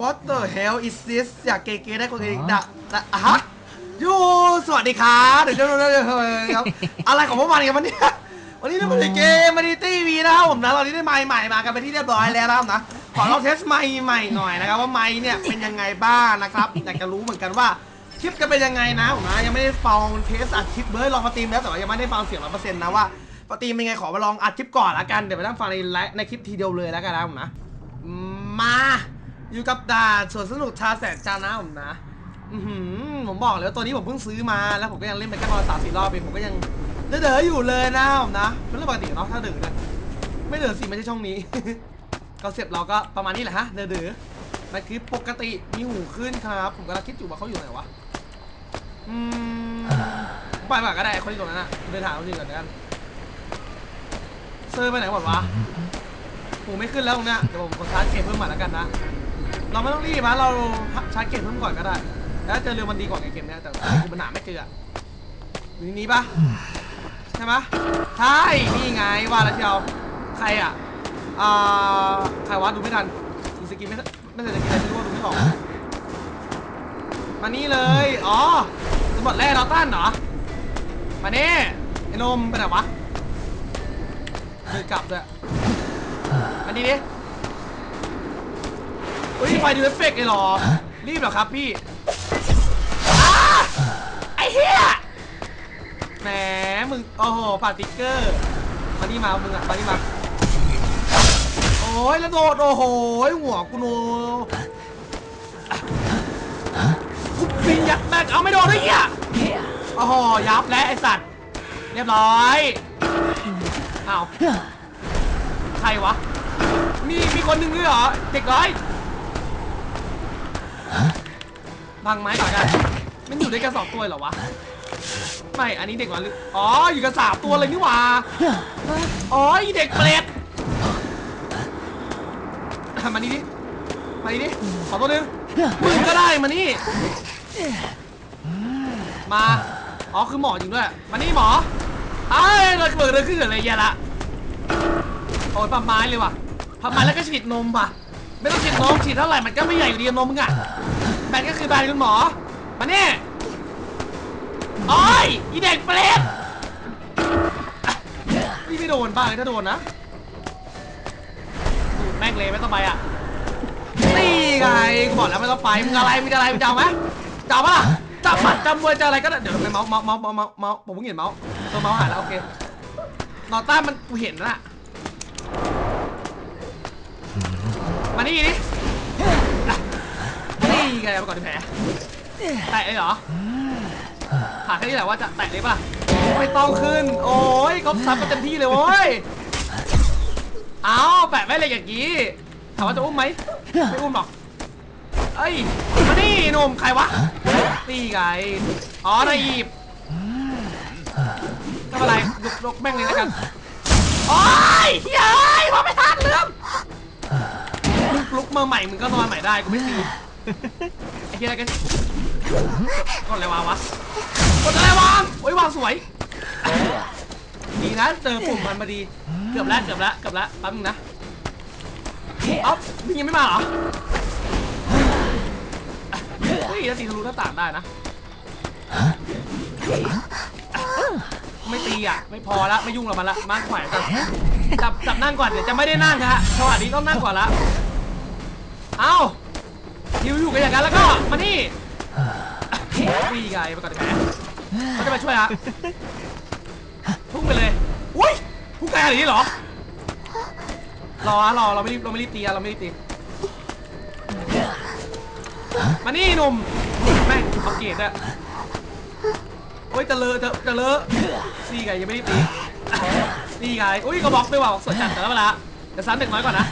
What the hell is this อยากเก๋ๆได้คนเองดะดะอะฮะยูสวัสดีครับเดี๋ยวเดี๋ยวเดี๋ยวเดี๋ยวครับอะไรของพวกมันกันวันนี้วันนี้เราเป็นเกมมาดิตี้วีนะครับผมนะตอนนี้ได้ไมค์ใหม่มากันไปนที่เรียบร้อยแล้วนะครับนะขอลองเทสไมค์ใหม่หน่อยนะครับว่าไมค์เนี่ยเป็นยังไงบ้างนะครับอยากจะรู้เหมือนกันว่าคลิปจะเป็นยังไงนะผมนะยังไม่ได้ฟังเทสอัดคลิปเลยลองมาตีมแล้วแต่ว่ายังไม่ได้ฟังเสียงร้อยเปอร์เซ็นต์นะว่าปตีมเป็นไงขอมาลองอัดคลิปก่อนละกันเดี๋ยวไปนั่งฟังในไลฟ์ในคลิปทีเดียวเลยแล้วกันนะผมนะมา อยู่กับดาสวนสนุกชาแสนจานะผมนะอือหือผมบอกเลยว่าตัวนี้ผมเพิ่งซื้อมาแล้วผมก็ยังเล่นไปแค่ประมาณสามสี่รอบเองผมก็ยังเด๋อๆอยู่เลยนะผมนะเป็นเรื่องปกติเนาะถ้าเด๋อนะไม่เด๋อดสิไม่ใช่ช่องนี้คอนเซ็ปต์เราก็ประมาณนี้แหละฮะเด๋อๆมันคือปกติมีหูขึ้นครับ ผมกำลังคิดอยู่ว่าเขาอยู่ไหนวะอืมไปแบบก็ได้ไอ้คนที่ตรงนั้นอะเดินถามคนอื่นก่อนแล้วกันเซอร์ไปไหนหมดวะหูไม่ขึ้นแล้วตรงเนี้ยเดี๋ยวผมกดชาร์จเกมเพิ่มใหม่แล้วกันนะ เราไม่ต้องรีบนะเราชาร์จเกมเพิ่มก่อนก็ได้ แล้วเจอเร็วมันดีกว่าไงเกมเนี้ยแต่กูมันหนาไม่เจออะอยู่ในนี้ปะใช่ไหมใช่นี่ไงว่าแล้วเชียวใครอะอ่าใครวะดูไม่ทันดูสกินไม่ไม่ใช่สกินอะไรไม่รู้ว่าดูไม่ออกมานี่เลยอ๋อสมบัติแร่ดอตันเหรอมานี่ไอ้นมไปไหนวะเดินกลับด้วยอันนี้ดิ เฮ้ยไฟดูเอฟเฟกต์เลยเหรอ รีบเหรอครับพี่อ้าไอ้เหี้ย แหม มึง โอ้โหปาติ๊กเกอร์ มานี่มามึงอะมานี่มา โอ้ยแล้วโดด โอ้โห หัวกูโนกูปีนยัดแม่งเอาไม่โดนด้วยเหี้ยโอ้โห ยับแล้วไอสัตว์ เรียบร้อยอ้าวใครวะ มีมีคนหนึ่งด้วยเหรอเด็กร้อย บังไม้ก่อนกันมันอยู่ด้วยกันสองตัวเหรอวะ ไม่ อันนี้เด็กวะหรือ อ๋อ อยู่กันสามตัวเลยนี่หว่า อ๋อไอเด็กเปรตมานี่ดิ มานี่ดิ ขอตัวหนึงมึงก็ได้มานี่ มา อ๋อ คือหมอจริงด้วย มานี่หมอไอ้ยเราเบิกเดินขึ้นอะไรแย่ละโอ้ยปั๊มไม้เลยว่ะปั๊มไม้แล้วก็ฉีดนมป่ะ ไม่ต้องฉีดนมฉีดเท่าไหร่มันก็ไม่ใหญ่อยู่ดีนมมึงอะแบนก็คือแบนคุณหมอ มาเนี่ยโอ้ยอีเด็กเปรตอะนี่ไม่โดนบ้างถ้าโดนนะดูดแม่งเลยไม่ต้องไปอะนี่ไงกูบอกแล้วไม่ต้องไปมึงอะไรมึงจะอะไรมึงจะเอาไหมจะเอาปะล่ะจับหมัดจับมวยจะอะไรก็ได้เดี๋ยวไปเมาส์เมาส์เมาส์เมาส์เมาส์เมาส์ผมเพิ่งเห็นเมาส์ตัวเมาส์หายแล้วโอเคนอต้ามันกูเห็นแล้วล่ะ มานี่ดิอ่นี่ไงมาก่อนดิแผลแตะเลยเหรอถามแค่นี้แหละว่าจะแตะเลยป่ะไม่ต้องขึ้น โอ้ยเขาซับกันเต็มที่เลยโว้ยเอาแปะไว้เลยอย่างนี้ถามว่าจะอุ้มไหมไม่อุ้มหรอกเอ้ยมานี่หนุ่มใครวะนี่ไงอ๋อนายีบทำอะไรยกยกแม่งเลยแล้วกันโอ้ยเฮ้ยพอไม่ทันลืม มาใหม่มึงก็นอนใหม่ได้กูไม่ตีไอ้เหี้ยอะไรกันกดอะไรวางวะกดอะไรวางโอ้ยวางสวยดีนะเจอปุ่มมันมาดีเกือบแล้วเกือบแล้วเกือบแล้วแป๊บนึงนะเอ้ามึงยังไม่มาเหรอเฮ้ยแล้วตีทะลุหน้าต่างได้นะไม่ตีอะ ไม่พอละไม่ยุ่งกับมันละมากกว่าจับจับจับนั่งก่อนเดี๋ยวจะไม่ได้นั่งฮะจังหวะนี้ต้องนั่งก่อนละ เอ้ายิวอยู่กันอย่างนั้นแล้วก็มานี่วีไงไปก่อนดีไหมเขาจะมาช่วยฮะพุ่งไปเลยอุ้ยพุ่งไกลขนาดนี้เหรอรอฮะรอเราไม่รีบเราไม่รีบตีอะเราไม่รีบตีมานี่หนุ่มแม่งเอาเกียรติอะโอ้ยจะเลอะจะจเลอะนี่ไงยังไม่รีบตีนี่ไงอุ้ยก็บล็อกด้วยว่ะสวยจัดแต่ละเวลาเดี๋ยวซ้ำเด็กน้อยก่อนนะ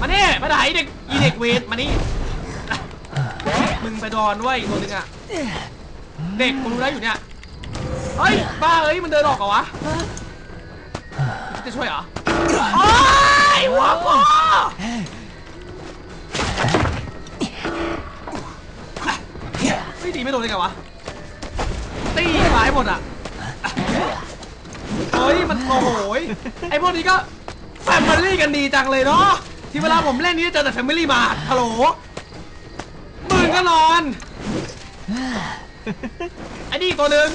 มานี่มาไหนเด็กอีเด็กเวทมานี่มึงไปดอนด้วยอีกตัวนึงอะเด็กกูรู้ได้อยู่เนี่ยเฮ้ยบ้าเอ้ยมันเดินออกเหรอวะจะช่วยเหรอโอ้ยหัวกูเฮ้ยดีไม่โดนได้ไงวะตีหายหมดอะเฮ้ยมันโอ้โหยไอพวกนี้ก็แฟมิลี่กันดีจังเลยเนาะ ที่เวลาผมเล่นนี่เจอแต่แฟมิลี่มาฮัลโหลก็นอนไอ้นี่ตัวหนึ่ง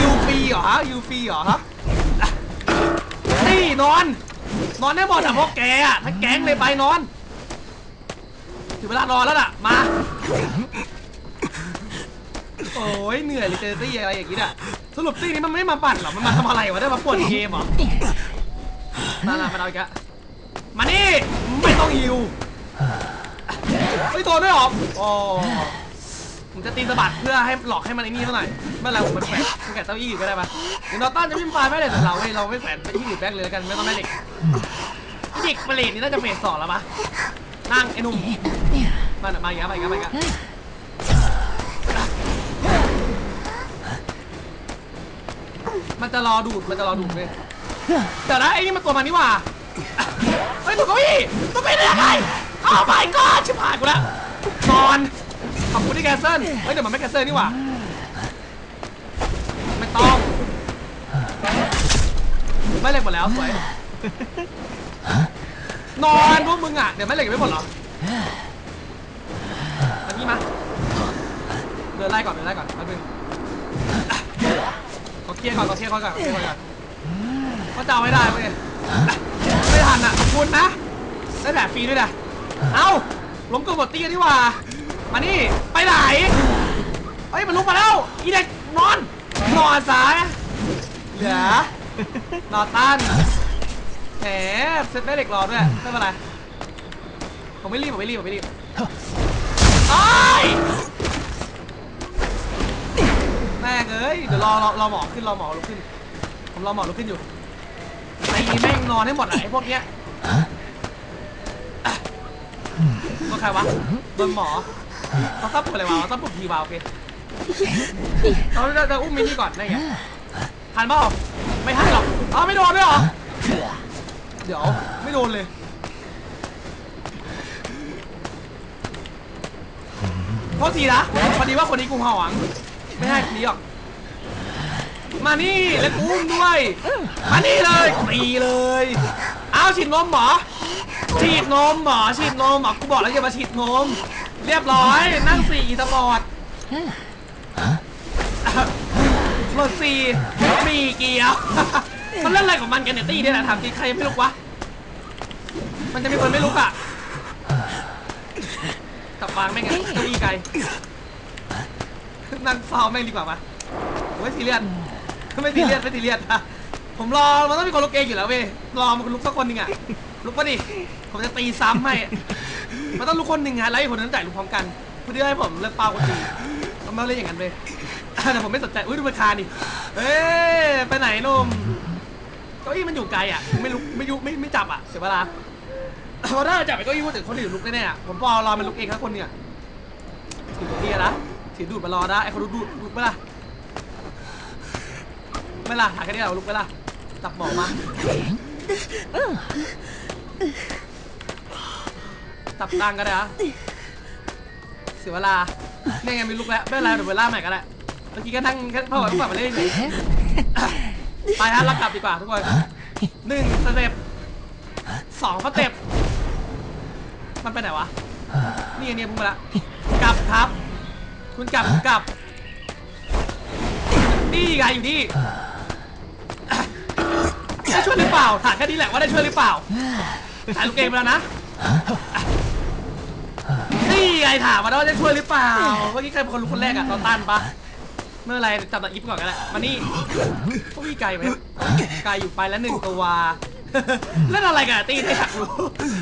ยูฟีเหรอฮะยูฟีเหรอฮะนี่นอน นอนได้หมดอะพวกแกอะถ้าแก๊งเลยไปนอนถึงเวลานอนแล้วล่ะมาโอ้ยเหนื่อยเลยเจอตี้อะไรอย่างงี้อะสรุปตี้นี้มันไม่มาปั่นหรอมันมาทำอะไรวะได้มาปวดเกมเหรอมาละมาเอาอีกอะ มานี่ ไม่ต้องยิวไม่โดนด้วยหรออ๋อผมจะตีสะบัดเพื่อให้หลอกให้มันไอ้นี่เท่าไหร่เมื่อไรผมมันแขวนแขวนเต้าอี้อยู่ก็ได้ปะเดี๋ยวนอตตันจะวิ่งไฟไม่ได้แต่เราเราไม่แขวนไปที่อื่นแบงค์เลยแล้วกันไม่ต้องได้เด็กเด็กเปรตนี่น่าจะเฟสสองแล้วปะนั่งไอ้หนุ่มมามาอีกแล้วมาอีกแล้วมาอีกแล้วมันจะรอดูดมันจะรอดูดเลยเดี๋ยวนะไอ้นี่มันตัวมันนี่หว่า เฮ้ยถูกเก้าอี้ตัวเป็นยังไงอ้าไปก่อนชิบหายกูแล้วนอน ขอบคุณที่แกเซิลเฮ้ยเดี๋ยวมันไม่แกเซิลนี่หว่าไม่ต้องไม่เหล็กหมดแล้วสวยนอนพวกมึงอะเดี๋ยวไม่เหล็กไม่หมดเหรออันนี้มาเดินไล่ก่อนเดินไล่ก่อนแป๊บนึงเขาเคลียร์ก่อนเขาเคลียร์ก่อนก่อเขาเคลียร์ก่อนก่อนเขาจะเอาไม่ได้เว้ย ไม่ทันอะขอบคุณนะได้แบบฟรีด้วยนะเอ้าล้มกระบดตีกันดีกว่ามานี่ไปไหนเฮ้ยมันลุกมาแล้วอีเด็กนอนนอนสายเหลือนอนตันแหมเซ็ตได้เหล็กรอด้วยไม่เป็นไรผมไม่รีบผมไม่รีบผมไม่รีบไอ้ายแม่งเอ้ยเดี๋ยวรอรอรอหมอขึ้นรอหมอลุกขึ้น ผมรอหมอลุกขึ้นอยู่ตีแม่ งนอนให้หมดอะไอ้พวกเนี้ยตัวใครวะโดนหมอเขาซับปวดอะไรวะเขาซับปวดทีวะโอเคเราจะจะอุ้มมินี่ก่อนได้ไงทันเปล่าไม่ทันหรอกอ้าวไม่โดนด้วยเหรอ เดี๋ยวไม่โดนเลยโทษทีนะพอดีว่าคนนี้กูหวัง ไม่ให้คนนี้หรอก มานี่แล้วกูอุ้มด้วย มานี่เลยตีเลยเอาฉีดนมเหรอฉีดนมเหรอฉีดนมเหรอกูบอกแล้วอย่ามาฉีดนม เรียบร้อยนั่งสี่สปอร์ตหมดสี่มีเกียว มันเล่นอะไรของมันกันเนี่ยตี้เนี่ยนะถามจริงใครไม่ลุกวะ มันจะมีคนไม่ลุกอะกลับวางแม่งไงเก้าอี้ไกลนั่งเฝ้าแม่งดีกว่าปะโอ้ยซีเรียส ไม่ซีเรียสไม่ซีเรียสอะผมรอมันต้องมีคนลุกเองอยู่แล้วเว้ยรอมันลุกสักคนหนึ่งอะลุกปะดิผมจะตีซ้ำให้มันต้องลุกคนหนึ่งฮะแล้วอีกคนนั้นจ่ายลุกพร้อมกันเพื่อให้ผมเลิกเป้าคนตีต้องมาเล่นอย่างนั้นเลยแต่ผมไม่สนใจอุ้ยดูราคาดิเอ้ยไปไหนนุ่มเก้าอี้มันอยู่ไกลอะไม่ลุกไม่ยุไม่ไม่จับอะเสียเวลาเพราะถ้าจับไปเก้าอี้ว่าถึงคนอื่นลุกแน่ๆอะผมปอรอมันลุกเองครับคนเนี่ยถือตัวเนี้นะถือดูดมารอนะไอ้คนดูดดูดไปละ ไม่ล่ะหาแค่นี้เราลุกไปละจับหมอมาจับตังก็ได้อะเสียเวลาเนี่ยไงมีลุกแล้วไม่เป็นไรเดี๋ยวเวลาใหม่ก็ได้เมื่อกี้ก็นั่งแค่พ่อกับพ่อมาเล่นเฉยไปฮะรับกลับดีกว่าทุกคนหนึ่งสเต็ปสองสเต็ปมันไปไหนวะนี่ไงเนี่ยพุ่งมาละกลับครับ คุณกลับกลับนี่ไงอยู่นี่ ได้ช่วยหรือเปล่า ถามแค่นี้แหละว่าได้ช่วยหรือเปล่าถ่ายลูกเกมไปแล้วนะ นี่ไงถามมาแล้วว่าได้ช่วยหรือเปล่า เมื่อกี้ใครเป็นคนรู้คนแรกอะตอนตันปะเมื่อไรจับตะอิฟก่อนก็ได้มานี่พวกพี่ไก่ไหมไก่อยู่ไปแล้วหนึ่งตัวเล่นอะไรกันตีได้อยากรู้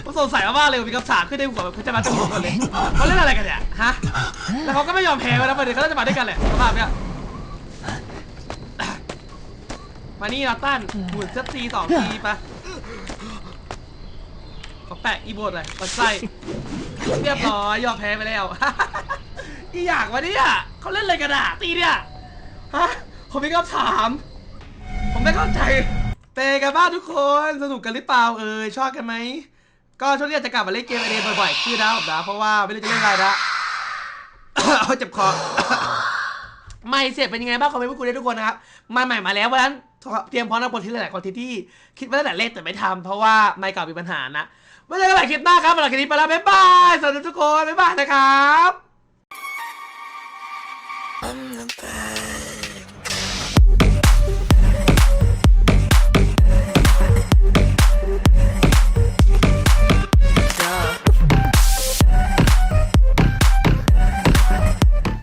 ผมสงสัยมากเลยมีคำถามขึ้นในหัวแบบเขาจะมาสนุกกันเลยเขาเล่นอะไรกันเนี่ยฮะแล้วเขาก็ไม่ยอมแพ้ไปแล้วประเด็นเขาจะมาด้วยกันแหละสภาพเนี้ย มานี่เราตั้นหมุนสักทีสองทีปะขอแปะอีโบดเลยมาใส่เรียบร้อยยอมแพ้ไปแล้วอีอย่างวะเนี่ยเขาเล่นอะไรกันอะตีเนี่ยฮะผมมีคำถาม ผมไม่เข้าใจเตะกันบ้างทุกคนสนุกกันหรือเปล่าเออชอบกันไหมก็ช่วงนี้อาจจะกลับมาเล่นเกมไอเดนบ่อยๆขึ้นนะผมนะเพราะว่าไม่รู้จะเล่นอะไรละเอาเจ็บคอ ไม่เสร็จเป็นยังไงบ้างคอมเมนต์พูดคุยได้ทุกคนนะครับมาใหม่มาแล้วเพราะฉะนั้นเตรียมพร้อมในบทที่หลายๆคนที่คิดว่าตั้งแต่เล่นแต่ไม่ทำเพราะว่าไม่เก่ามีปัญหานะไว้เจอกันใหม่คลิปหน้าครับสำหรับคลิปนี้ไปแล้วบ๊ายบายสวัสดีทุกคนบ๊ายบายนะครับ